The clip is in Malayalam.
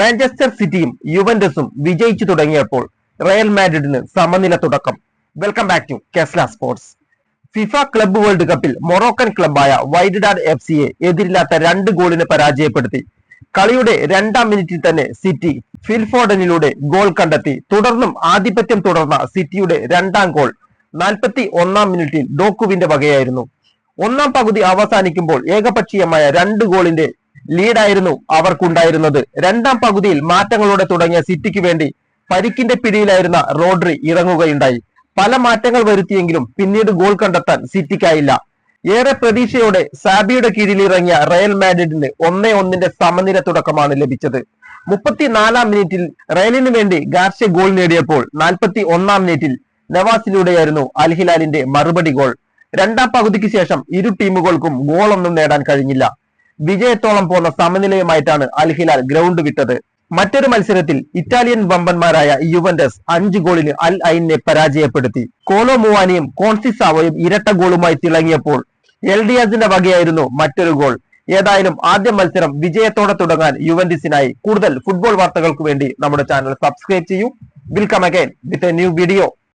മാഞ്ചസ്റ്റർ സിറ്റിയും യുവന്റസും വിജയിച്ചു തുടങ്ങിയപ്പോൾ റയൽ മാഡ്രിഡിന് സമനില തുടക്കം. വെൽക്കം ബാക്ക് ടു കെസ്ല സ്പോർട്സ് ഫിഫ ക്ലബ്ബ് വേൾഡ് കപ്പിൽ മൊറോക്കൻ ക്ലബായ വൈഡാഡ് എഫ് സിയെ എതിരില്ലാത്ത രണ്ട് ഗോളിന് പരാജയപ്പെടുത്തി. കളിയുടെ രണ്ടാം മിനിറ്റിൽ തന്നെ സിറ്റി ഫിൽഫോർഡനിലൂടെ ഗോൾ കണ്ടെത്തി. തുടർന്നും ആധിപത്യം തുടർന്ന സിറ്റിയുടെ രണ്ടാം ഗോൾ നാൽപ്പത്തി ഒന്നാം മിനിറ്റിൽ ഡോക്കുവിന്റെ വകയായിരുന്നു. ഒന്നാം പകുതി അവസാനിക്കുമ്പോൾ ഏകപക്ഷീയമായ രണ്ട് ഗോളിന്റെ ലീഡായിരുന്നു അവർക്കുണ്ടായിരുന്നത്. രണ്ടാം പകുതിയിൽ മാറ്റങ്ങളോടെ തുടങ്ങിയ സിറ്റിക്ക് വേണ്ടി പരിക്കിന്റെ പിടിയിലായിരുന്ന റോഡ്രി ഇറങ്ങുകയുണ്ടായി. പല മാറ്റങ്ങൾ വരുത്തിയെങ്കിലും പിന്നീട് ഗോൾ കണ്ടെത്താൻ സിറ്റിക്കായില്ല. ഏറെ പ്രതീക്ഷയോടെ സാബിയുടെ കീഴിൽ ഇറങ്ങിയ റയൽ മാഡ്രിഡിന് ഒന്നേ ഒന്നിന്റെ സമനില തുടക്കമാണ് ലഭിച്ചത്. മുപ്പത്തിനാലാം മിനിറ്റിൽ റയലിന് വേണ്ടി ഗാർഷ്യ ഗോൾ നേടിയപ്പോൾ നാൽപ്പത്തി ഒന്നാം മിനിറ്റിൽ നവാസിലൂടെയായിരുന്നു അൽഹിലാലിന്റെ മറുപടി ഗോൾ. രണ്ടാം പകുതിക്ക് ശേഷം ഇരു ടീമുകൾക്കും ഗോളൊന്നും നേടാൻ കഴിഞ്ഞില്ല. വിജയത്തോളം പോന്ന സമനിലയുമായിട്ടാണ് അൽ ഹിലാൽ ഗ്രൗണ്ട് വിട്ടത്. മറ്റൊരു മത്സരത്തിൽ ഇറ്റാലിയൻ വമ്പന്മാരായ യുവന്റസ് അഞ്ച് ഗോളിന് അൽ ഐനെ പരാജയപ്പെടുത്തി. കോലോ മുവാനിയും കോൺസിസാവോയും ഇരട്ട ഗോളുമായി തിളങ്ങിയപ്പോൾ എൽ ഡി എസിന്റെ വകയായിരുന്നു മറ്റൊരു ഗോൾ. ഏതായാലും ആദ്യ മത്സരം വിജയത്തോടെ തുടങ്ങാൻ യുവന്റിസിനായി കൂടുതൽ ഫുട്ബോൾ വാർത്തകൾക്ക് വേണ്ടി നമ്മുടെ ചാനൽ സബ്സ്ക്രൈബ് ചെയ്യൂ. Welcome again with a new video